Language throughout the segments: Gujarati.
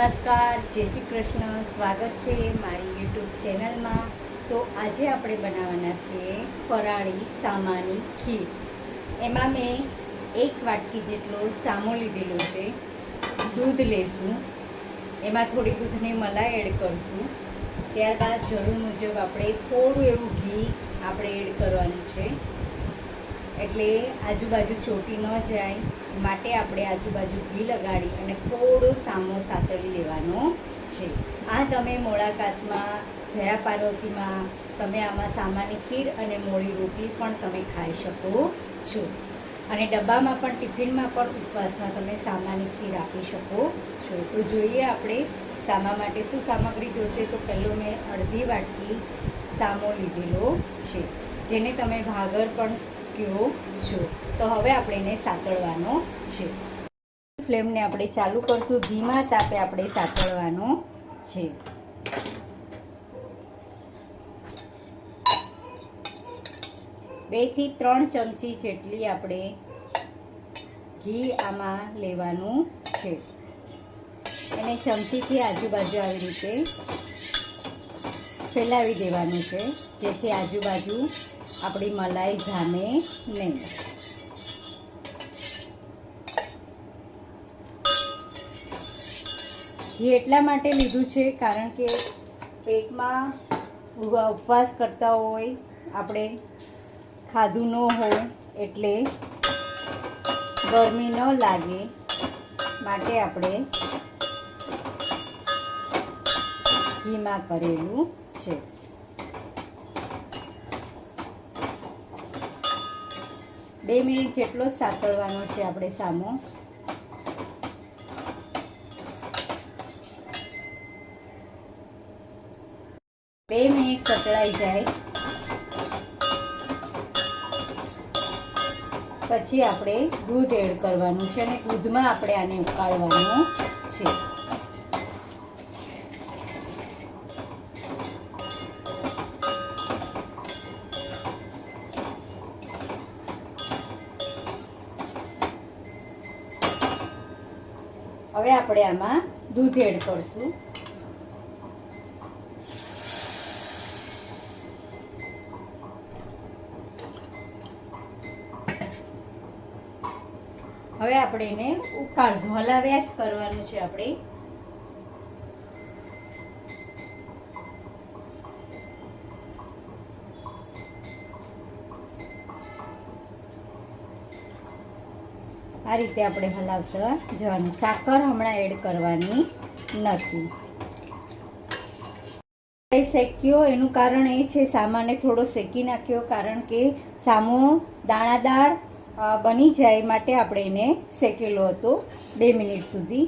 નમસ્કાર, જય શ્રી કૃષ્ણ. સ્વાગત છે મારી યુટ્યુબ ચેનલમાં. તો આજે આપણે બનાવવાના છીએ ફરાળી સામાની ખીર. એમાં મેં એક વાટકી જેટલો સામો લીધેલો છે. દૂધ લેશું. એમાં થોડી દૂધને મલાઈ એડ કરશું. ત્યારબાદ જરૂર મુજબ આપણે થોડું એવું ઘી આપણે એડ કરવાનું છે. એટલે આજુબાજુ ચોટી ન જાય, માટે આપણે આજુબાજુ ઘી લગાડી અને થોડો સામો સાતળી લેવાનો છે. આ તમે મોળાકાતમાં, જયા પાર્વતીમાં, તમે આમાં સામાની ખીર અને મોળી રોટલી પણ તમે ખાઈ શકો છો. અને ડબ્બામાં પણ, ટિફિનમાં પણ ઉપવાસમાં તમે સામાની ખીર આપી શકો છો. તો જોઈએ આપણે સામા માટે શું સામગ્રી જોશે, તો પહેલો મેં અડધી વાટકી સામો લીધેલો છે, જેને તમે ભાગર પણ કહો છું. તો હવે આપણે એને સાતળવાનો છે. ફ્લેમને આપણે ચાલુ કરશું. ધીમા તાપે આપણે સાતળવાનો છે. બેથી ત્રણ ચમચી જેટલી આપણે ઘી આમાં લેવાનું છે. એને ચમચીથી આજુબાજુ આવી રીતે ફેલાવી દેવાનું છે. જેથી આજુબાજુ આપણી મલાઈ જામે નહીં. ઘી એટલા માટે લીધું છે કારણ કે પેટમાં ઉપવાસ કરતા હોય, આપણે ખાધું ન હોય એટલે ગરમી ન લાગે માટે આપણે ઘીમાં કરેલું છે. બે મિનિટ જેટલો જ સાતળવાનો છે આપણે સામો. બે મિનિટ સતળાઈ જાય. પછી આપણે દૂધ એડ કરવાનું છે અને દૂધમાં આપણે આને ઉકાળવાનું છે હવે આપણે આમાં દૂધ એડ કરશું. હવે આપણે એને ઉકાળશું. હલાવ્યા જ કરવાનું છે આપણે. આ રીતે આપણે હલાવતા જવાનું. સાકર હમણાં એડ કરવાની નથી. શેક્યો, એનું કારણ એ છે, સામાને થોડો શેકી નાખ્યો કારણ કે સામો દાણાદાર બની જાય માટે આપણે એને શેકેલો હતો બે મિનિટ સુધી.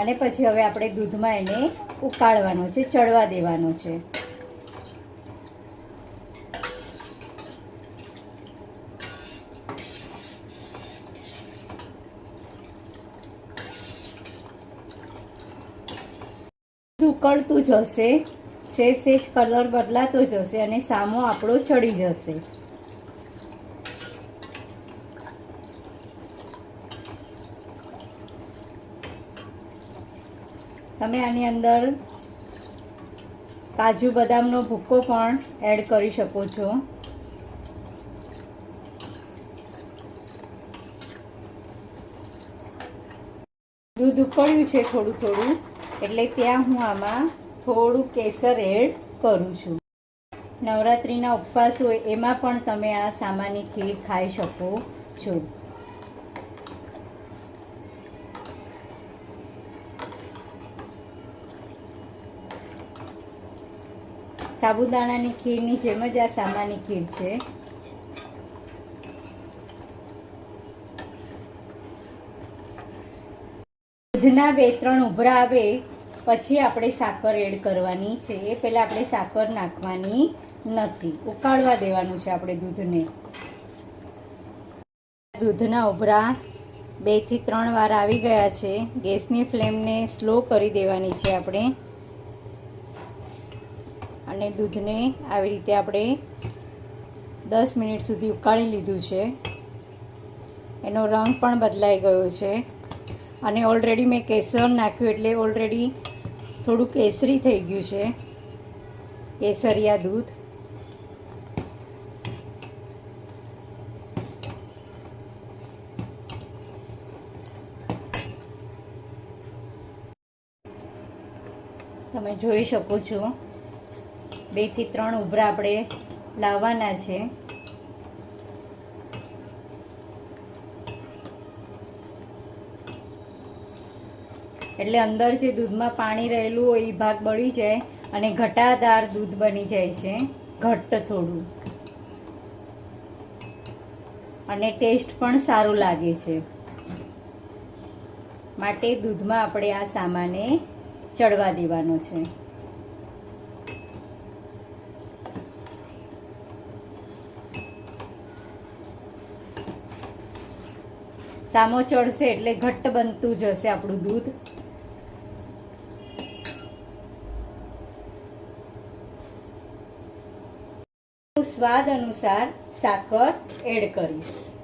અને પછી હવે આપણે દૂધમાં એને ઉકાળવાનો છે, ચડવા દેવાનો છે. ઉકળતું જશે સેજ સેજ કલર બદલાતો જશે અને સામો આપણો ચડી જશે. તમે આની અંદર કાજુ બદામનો ભૂક્કો પણ એડ કરી શકો છો. દૂધ ઉકળ્યું છે થોડું થોડું. એટલે ત્યાં હું આમાં થોડું કેસર એડ કરું છું. નવરાત્રિના ઉપવાસ હોય એમાં પણ તમે આ સામાન્ય ખીર ખાઈ શકો છો. સાબુદાણાની ખીરની જેમ જ આ સામાન્ય ખીર છે. દૂધના બે ત્રણ ઉભરા આવે, પછી આપણે સાકર એડ કરવાની છે. એ પહેલાં આપણે સાકર નાખવાની નથી. ઉકાળવા દેવાનું છે આપણે દૂધને. દૂધના ઉભરા બેથી ત્રણ વાર આવી ગયા છે. ગેસની ફ્લેમને સ્લો કરી દેવાની છે આપણે. અને દૂધને આવી રીતે આપણે દસ મિનિટ સુધી ઉકાળી લીધું છે. એનો રંગ પણ બદલાઈ ગયો છે. અને ઓલરેડી મેં કેસર નાખ્યું એટલે ઓલરેડી થોડું કેસરી થઈ ગયું છે. કેસરિયા દૂધ. તમે જોઈ શકો છો. બેથી ત્રણ ઉભરા આપણે લાવવાના છે. એટલે અંદર જે દૂધમાં પાણી રહેલું હોય એ ભાગ બળી જાય અને ઘટાદાર દૂધ બની જાય છે, ઘટ્ટ થોડું. અને ટેસ્ટ પણ સારું લાગે છે. માટે દૂધમાં આપણે આ સામાને ચડવા દેવાનો છે. સામો ચડશે એટલે ઘટ્ટ બનતું જશે આપણું દૂધ. સ્વાદ અનુસાર સાકર એડ કરીશ.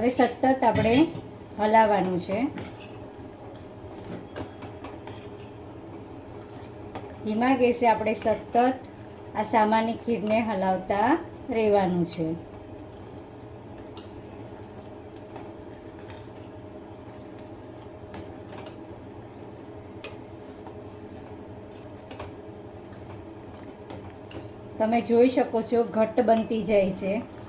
હવે સતત આપણે હલાવવાનું છે. ધીમા ગેસે આપણે સતત આ સામાન્ય ખીરને હલાવતા રહેવાનું છે. તમે જોઈ શકો છો, ઘટ્ટ બનતી જાય છે.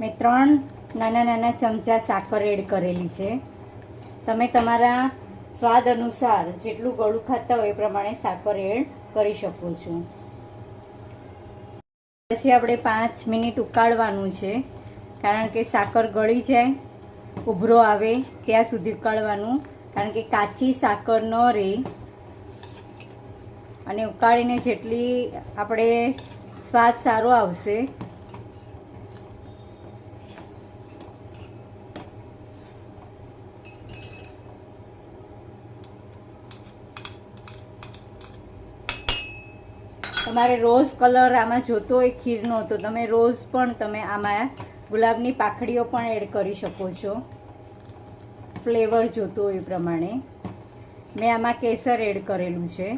મેં ત્રણ નાના નાના ચમચા સાકર એડ કરેલી છે. તમે તમારા સ્વાદ અનુસાર જેટલું ગળું ખાતા હોય એ પ્રમાણે સાકર એડ કરી શકો છો. પછી આપણે પાંચ મિનિટ ઉકાળવાનું છે. કારણ કે સાકર ગળી જાય, ઉભરો આવે ત્યાં સુધી ઉકાળવાનું. કારણ કે કાચી સાકર ન રહે. અને ઉકાળીને જેટલી આપણે સ્વાદ સારો આવશે તમારે રોઝ કલર આમાં જોતો હોય ખીરનો, તો તમે રોઝ પણ તમે આમાં ગુલાબની પાખડીઓ પણ એડ કરી શકો છો. ફ્લેવર જોતો હોય પ્રમાણે. મેં આમાં કેસર એડ કરેલું છે.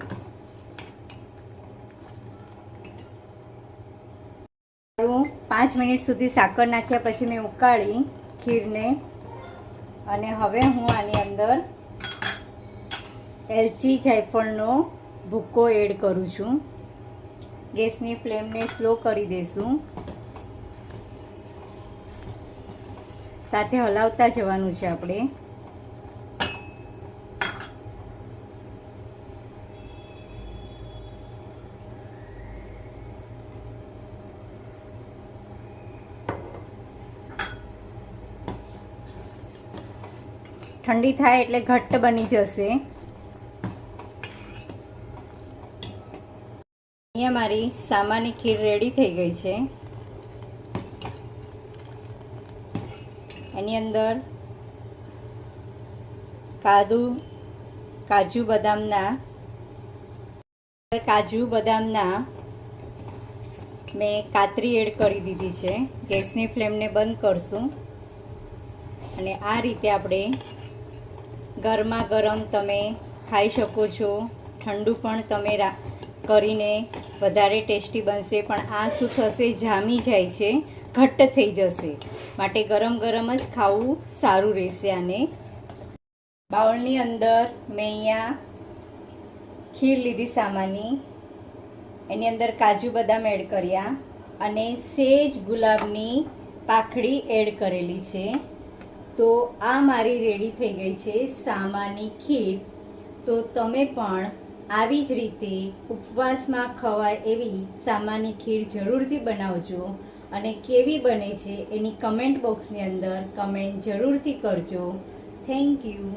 પાંચ મિનિટ સુધી સાકર નાખ્યા પછી મેં ઉકાળી ખીરને. અને હવે હું આની અંદર એલચી જાયફળનો ભૂક્કો એડ કરું છું. ગેસની ફ્લેમને સ્લો કરી દઈશું સાથે હલાવતા જવાનું છે આપણે. ઠંડી થાય એટલે ઘટ્ટ બની જશે. મારી સામાની ખીર રેડી થઈ ગઈ છે. એની અંદર કાદુ કાજુ બદામના કાજુ બદામના મેં કાતરી એડ કરી દીધી છે. ગેસની ફ્લેમને બંધ કરશું. અને આ રીતે આપણે ગરમા ગરમ તમે ખાઈ શકો છો. ઠંડુ પણ તમે કરીને વધારે ટેસ્ટી બનશે, પણ આ શું થશે? જામી જાય છે, ઘટ્ટ થઈ જશે. માટે ગરમ ગરમ જ ખાવું સારું રહેશે આને. બાઉલની અંદર મેં અહીંયા ખીર લીધી સામાની. એની અંદર કાજુ બદામ એડ કર્યા અને સેજ ગુલાબની પાખડી એડ કરેલી છે. તો આ મારી રેડી થઈ ગઈ છે સામાની ખીર. તો તમે પણ આવી જ રીતે ઉપવાસમાં ખવાય એવી સામાન્ય ખીર જરૂરથી બનાવજો અને કેવી બને છે એની કમેન્ટ બોક્સની અંદર કમેન્ટ જરૂરથી કરજો. Thank you